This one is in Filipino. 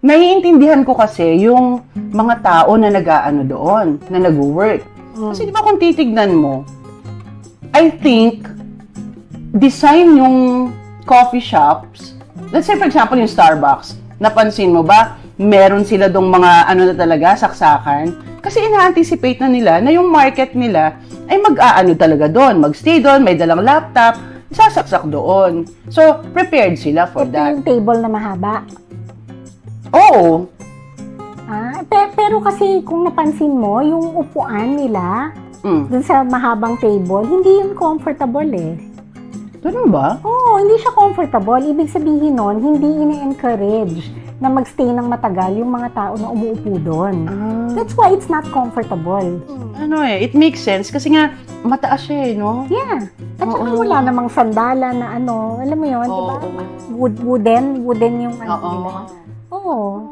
naiintindihan ko kasi yung mga tao na nag-aano doon, na nag-work. Kasi di ba kung titignan mo, I think, design yung coffee shops, let's say for example yung Starbucks, napansin mo ba, meron sila dong mga ano na talaga, saksakan? Kasi ina-anticipate na nila na yung market nila ay mag-aano talaga doon, magstay doon, may dalang laptop, sasaksak doon. So, prepared sila for Ito that. yung table na mahaba. Oo, Ah, pe- pero kasi kung napansin mo, yung upuan nila mm. dun sa mahabang table, hindi yun comfortable eh. ganun ba? Oo, hindi siya comfortable. Ibig sabihin nun, hindi ini-encourage na magstay ng matagal yung mga tao na umuupo doon. Ah, That's why it's not comfortable. ano eh, it makes sense kasi nga mataas siya eh, no? Yeah. At saka Oo. wala namang sandala na ano, alam mo yun, di ba? Oo. Wood, wooden, wooden yung ano Oo. nila. Oo.